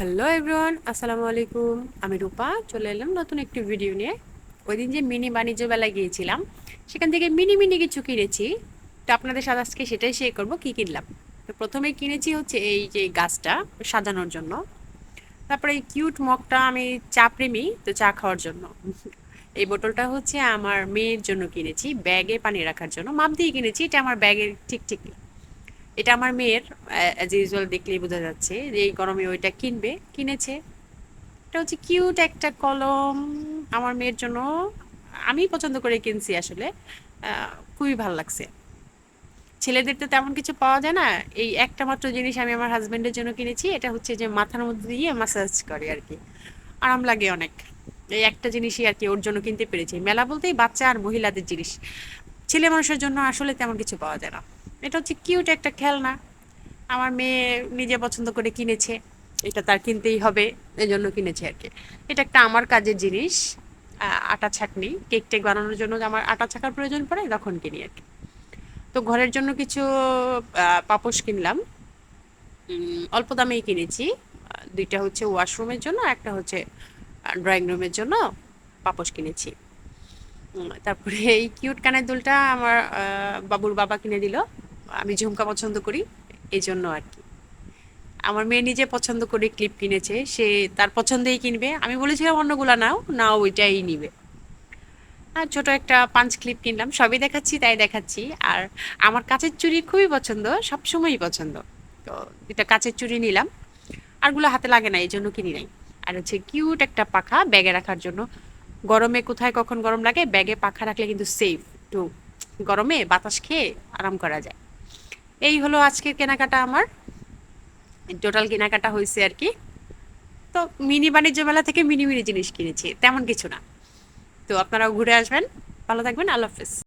Hello everyone আসসালামু আলাইকুম। আমি রূপা, চলে এলাম নতুন একটি ভিডিও নিয়ে। ওই দিন যে মিনি বাণিজ্য মেলায় গিয়েছিলাম, সেখান থেকে মিনি মিনি কিছু কিনেছি। তো আপনাদের সাথে আজকে সেটাই শেয়ার করব, কী কিনলাম। তো প্রথমে কিনেছি হচ্ছে এই যে গাছটা সাজানোর জন্য। তারপরে এই কিউট মগটা আমি চা প্রেমী, তো চা খাওয়ার জন্য। এই বোতলটা হচ্ছে আমার মেয়ের জন্য কিনেছি, ব্যাগে পানি রাখার জন্য। মাপ দিয়ে কিনেছি, এটা আমার ব্যাগের ঠিক ঠিক এটা আমার মেয়ের অ্যাজ ইউজুয়াল দেখলেই বোঝা যাচ্ছে যে এই গরমে ওইটা কিনবে, কিনেছে। এটা হচ্ছে কিউট একটা কলম, আমার মেয়ের জন্য আমি পছন্দ করে কিনছি আসলে খুবই ভালো লাগছে। ছেলেদের তো তেমন কিছু পাওয়া যায় না, এই একটা মাত্র জিনিস আমি আমার হাজব্যান্ডের জন্য কিনেছি, এটা হচ্ছে যে মাথার মধ্যে দিয়ে মাসাজ করে আর কি। আরাম লাগে অনেক, এই একটা জিনিসই আর কি ওর জন্য কিনতে পেরেছি। মেলা বলতেই বাচ্চা আর মহিলাদের জিনিস। ছেলে মানুষের জন্য আসলে তেমন কিছু পাওয়া যায় না। এটা হচ্ছে কিউট একটা খেলনা। আমার মেয়ে নিজে পছন্দ করে কিনেছে। এটা তার কিনতেই হবে এই জন্য কিনেছে আর কি। এটা একটা আমার কাজের জিনিস আটা ছাকনি। কেক টেক বানানোর জন্য আমার আটা ছাকার প্রয়োজন পড়ে, তখন কিনি আর কি। তো ঘরের জন্য কিছু পাপোশ কিনলাম। অল্প দামেই কিনেছি। দুইটা হচ্ছে ওয়াশরুমের জন্য, একটা হচ্ছে ড্রয়িং রুমের জন্য পাপোশ কিনেছি। তারপরে এই কিউট কানের দুলটা আমার বাবুর বাবা কিনে দিল। আমি ঝুমকা পছন্দ করি এই জন্য আর কি। আমার মেয়ে নিজে পছন্দ করে ক্লিপ কিনেছে, সে তার পছন্দেই কিনবে। আমি বলেছিলাম, অন্যগুলা নাও না ওইটাই নিবে। আর ছোট একটা পাঞ্চ ক্লিপ কিনলাম, সবই দেখাচ্ছি, তাই দেখাচ্ছি। আর আমার কাঁচের চুড়ি খুবই পছন্দ, সবসময়ই পছন্দ। তো এটা কাঁচের চুড়ি নিলাম। আর আরগুলো হাতে লাগে না এই জন্য কিনি নাই। আর হচ্ছে কিউট একটা পাখা ব্যাগে রাখার জন্য। গরমে কোথায় কখন গরম লাগে, ব্যাগে পাখা রাখলে কিন্তু সেফ। একটু গরমে বাতাস খেয়ে আরাম করা যায়। এই হলো আজকের কেনাকাটা আমার। টোটাল কেনাকাটা হয়েছে আর কি। তো মিনি বাণিজ্য মেলা থেকে মিনি মিনি জিনিস কিনেছি, তেমন কিছু না। তো আপনারাও ঘুরে আসবেন। ভালো থাকবেন, আল্লাহ হাফেজ।